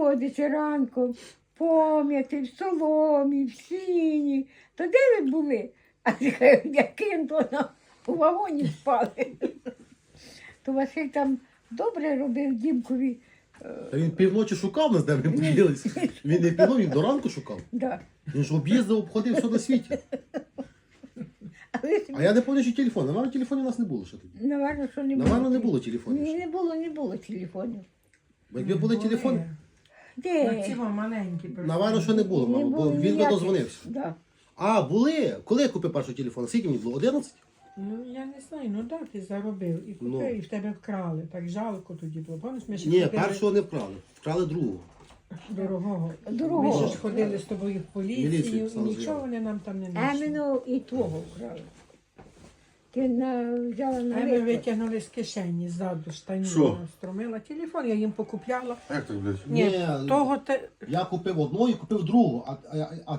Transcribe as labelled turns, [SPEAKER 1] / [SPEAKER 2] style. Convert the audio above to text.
[SPEAKER 1] сходиться ранком, пом'яти, в соломі, в сіні. То де ви були? А яким то нам у вагоні спали. То Василь там добре робив дімкові.
[SPEAKER 2] Та він півночі шукав нас, де ми поділися. Він не півночі, він до ранку шукав.
[SPEAKER 1] Да.
[SPEAKER 2] Він ж об'їздив, обходив все на світі.
[SPEAKER 1] Але
[SPEAKER 2] А я не пам'ятаю, що телефон. Наверно, телефонів у нас не було ще тоді.
[SPEAKER 1] Наверно, що не було.
[SPEAKER 2] Наверно, не було телефонів. ще.
[SPEAKER 1] не було, не було телефонів.
[SPEAKER 2] Бо якби були телефони,
[SPEAKER 1] Де?
[SPEAKER 3] Ці маленькі.
[SPEAKER 2] що не було,
[SPEAKER 1] Не
[SPEAKER 2] мама, бо
[SPEAKER 1] було
[SPEAKER 2] він би
[SPEAKER 1] ніяких.
[SPEAKER 2] дозвонився.
[SPEAKER 1] Да.
[SPEAKER 2] А, були. Коли я купив перший телефон? Скільки мені було? 11?
[SPEAKER 3] Ну я не знаю, ну так, ти заробив і купив,
[SPEAKER 2] Ну.
[SPEAKER 3] і в тебе вкрали. Так жалко тоді було. Пам'ятаєш, ми ще
[SPEAKER 2] Ні,
[SPEAKER 3] ходили
[SPEAKER 2] першого не вкрали. Вкрали другого.
[SPEAKER 3] дорогого.
[SPEAKER 1] Дорогого.
[SPEAKER 3] Ми ще ж ходили з тобою в поліцію,
[SPEAKER 2] Міліцію
[SPEAKER 3] і
[SPEAKER 2] писали
[SPEAKER 3] нічого
[SPEAKER 2] заяву.
[SPEAKER 3] вони нам там не
[SPEAKER 1] А
[SPEAKER 3] знайшли.
[SPEAKER 1] мене і твого вкрали. Ти на, взяла на
[SPEAKER 3] А ми витягнули з кишені ззаду штанів,
[SPEAKER 2] Що?
[SPEAKER 3] струмила телефон, я їм покупляла.
[SPEAKER 4] Як так, блядь?
[SPEAKER 3] Ні,
[SPEAKER 2] Ні,
[SPEAKER 3] того те,
[SPEAKER 2] Я купив одну і купив другу, а, а, а